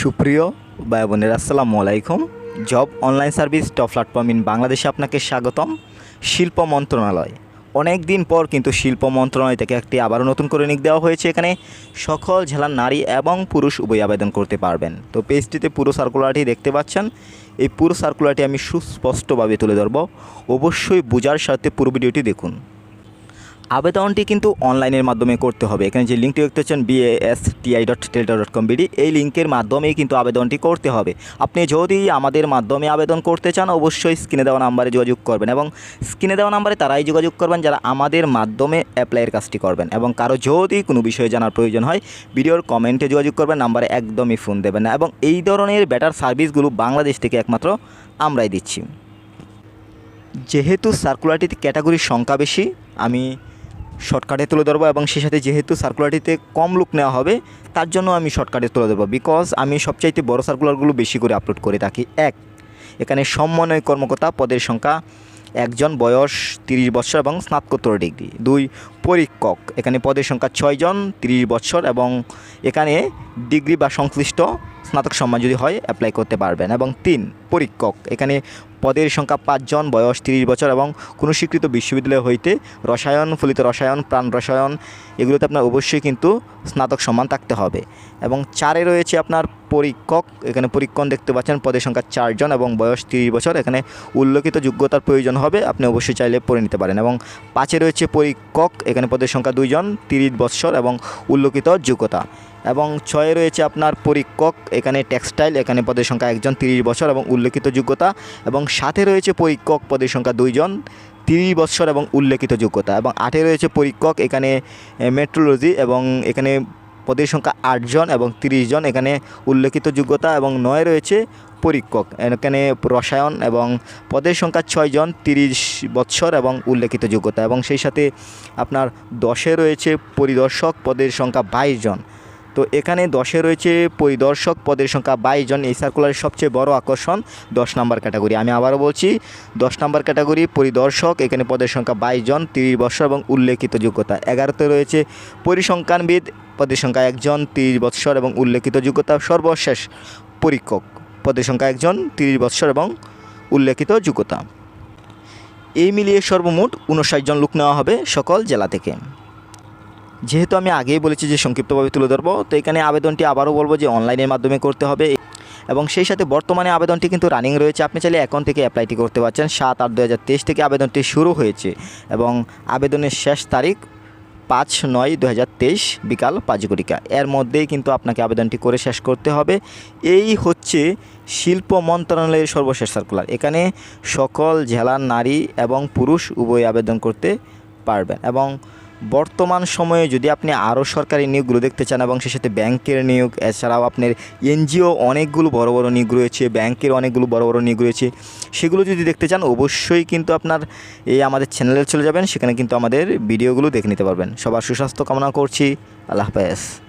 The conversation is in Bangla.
সুপ্রিয় ভাই বোনের আসসালামু আলাইকুম। Job online service top platform in বাংলাদেশে আপনাকে স্বাগতম। শিল্প মন্ত্রণালয়। অনেক দিন পর কিন্তু শিল্প মন্ত্রণালয় থেকে একটি আবারও নতুন করে নিক দেওয়া হয়েছে। এখানে সকল জেলার নারী এবং পুরুষ উভয় আবেদন করতে পারবেন। তো পেজটিতে পুরো সার্কুলারটি দেখতে পাচ্ছেন। এই পুরো সার্কুলারটি আমি সুস্পষ্টভাবে তুলে ধরবো। অবশ্যই বোঝার সাথে পুরো ভিডিওটি দেখুন। আবেদনটি কিন্তু অনলাইনের মাধ্যমে করতে হবে। এখানে যে লিঙ্কটি দেখতে পাচ্ছেন বিএএসটিআই ডট টেলটা ডট কম বিডি, এই লিঙ্কের মাধ্যমেই কিন্তু আবেদনটি করতে হবে। আপনি যদি আমাদের মাধ্যমে আবেদন করতে চান, অবশ্যই স্ক্রিনে দেওয়া নাম্বারে যোগাযোগ করবেন এবং স্ক্রিনে দেওয়া নাম্বারে তারাই যোগাযোগ করবেন যারা আমাদের মাধ্যমে অ্যাপ্লাইয়ের কাজটি করবেন এবং কারও যদি কোনো বিষয়ে জানার প্রয়োজন হয়, ভিডিওর কমেন্টে যোগাযোগ করবেন, নাম্বারে একদমই ফোন দেবেন না এবং এই ধরনের বেটার সার্ভিসগুলো বাংলাদেশ থেকে একমাত্র আমরাই দিচ্ছি। যেহেতু সার্কুলারটিতে ক্যাটাগরির সংখ্যা বেশি, আমি শর্টকাটে তুলে ধরবো এবং সেই সাথে যেহেতু সার্কুলারটিতে কম লুক নেওয়া হবে, তার জন্য আমি শর্টকাটে তুলে ধরবো বিকজ আমি সবচাইতে বড় সার্কুলারগুলো বেশি করে আপলোড করে থাকি। এক, এখানে সমন্বয় কর্মকর্তা পদের সংখ্যা একজন, বয়স তিরিশ বছর এবং স্নাতকোত্তর ডিগ্রি দুই, পরীক্ষক, এখানে পদের সংখ্যা ছয়জন তিরিশ বছর এবং এখানে ডিগ্রি বা সংশ্লিষ্ট স্নাতক সম্মান যদি হয় অ্যাপ্লাই করতে পারবেন। এবং তিন, পরীক্ষক, এখানে পদের সংখ্যা পাঁচজন, বয়স তিরিশ বছর এবং কোনো স্বীকৃত বিশ্ববিদ্যালয় হইতে রসায়ন, ফলিত রসায়ন, প্রাণ রসায়ন, এগুলোতে আপনার অবশ্যই কিন্তু স্নাতক সম্মান থাকতে হবে। এবং চারে রয়েছে আপনার পরীক্ষক, এখানে পরীক্ষণ দেখতে পাচ্ছেন, পদের সংখ্যা চারজন এবং বয়স তিরিশ বছর, এখানে উল্লেখিত যোগ্যতার প্রয়োজন হবে, আপনি অবশ্যই চাইলে পড়ে নিতে পারেন। এবং পাঁচে রয়েছে পরীক্ষক, এখানে পদের সংখ্যা দুইজন, তিরিশ বছর এবং উল্লেখিত যোগ্যতা। এবং ছয়ে রয়েছে আপনার পরীক্ষক এখানে টেক্সটাইল, এখানে পদের সংখ্যা একজন, তিরিশ বছর এবং উল্লেখিত যোগ্যতা, এবং সাথে রয়েছে পরীক্ষক পদের সংখ্যা দুইজন, তিরিশ বছর এবং উল্লেখিত যোগ্যতা, এবং আটে রয়েছে পরীক্ষক এখানে মেট্রোলজি, এবং এখানে পদের সংখ্যা আটজন এবং তিরিশ জন এখানে উল্লেখিত যোগ্যতা, এবং নয় রয়েছে পরীক্ষক এখানে রসায়ন, এবং পদের সংখ্যা ছয়জন, তিরিশ বৎসর এবং উল্লেখিত যোগ্যতা, এবং সেই সাথে আপনার দশে রয়েছে পরিদর্শক, পদের সংখ্যা বাইশ জন তো এখানে দশে রয়েছে পরিদর্শক পদের সংখ্যা বাইশ জন। এই সার্কুলারের সবচেয়ে বড় আকর্ষণ দশ নম্বর ক্যাটাগরি আমি আবারও বলছি, দশ নম্বর ক্যাটাগরি পরিদর্শক, এখানে পদের সংখ্যা বাইশ জন, তিরিশ বছর এবং উল্লেখিত যোগ্যতা। এগারোতে রয়েছে পরিসংখ্যানবিদ, পদের সংখ্যা একজন, তিরিশ বৎসর এবং উল্লেখিত যোগ্যতা সর্বশেষ পরীক্ষক। পদের সংখ্যা একজন, তিরিশ বৎসর এবং উল্লেখিত যোগ্যতা। এই মিলিয়ে সর্বমোট উনষাট জন লোক নেওয়া হবে সকল জেলা থেকে। যেহেতু আমি আগেই বলেছি যে সংক্ষিপ্তভাবে তুলে ধরবো, তো এখানে আবেদনটি আবারও বলব যে অনলাইনের মাধ্যমে করতে হবে এবং সেই সাথে বর্তমানে আবেদনটি কিন্তু রানিং রয়েছে। আপনি চাইলে এখন থেকে অ্যাপ্লাইটি করতে পারছেন। সাত আট দু থেকে আবেদনটি শুরু হয়েছে এবং আবেদনের শেষ তারিখ পাঁচ নয় দু বিকাল পাঁচ ঘটিকা। এর মধ্যেই কিন্তু আপনাকে আবেদনটি করে শেষ করতে হবে। এই হচ্ছে শিল্প মন্ত্রণালয়ের সর্বশেষ সার্কুলার এখানে সকল জেলার নারী এবং পুরুষ উভয় আবেদন করতে পারবেন এবং বর্তমান সময়ে যদি আপনি আরও সরকারি নিয়োগগুলো দেখতে চান এবং সে সাথে ব্যাংকের নিয়োগ, এছাড়াও আপনার এনজিও অনেকগুলো বড় বড় নিয়োগ রয়েছে, ব্যাংকের অনেকগুলো বড় বড় নিয়োগ রয়েছে, সেগুলো যদি দেখতে চান অবশ্যই কিন্তু আপনার এই আমাদের চ্যানেলে চলে যাবেন, সেখানে কিন্তু আমাদের ভিডিওগুলো দেখে নিতে পারবেন। সবার সুস্বাস্থ্য কামনা করছি, আল্লাহ হাফেজ।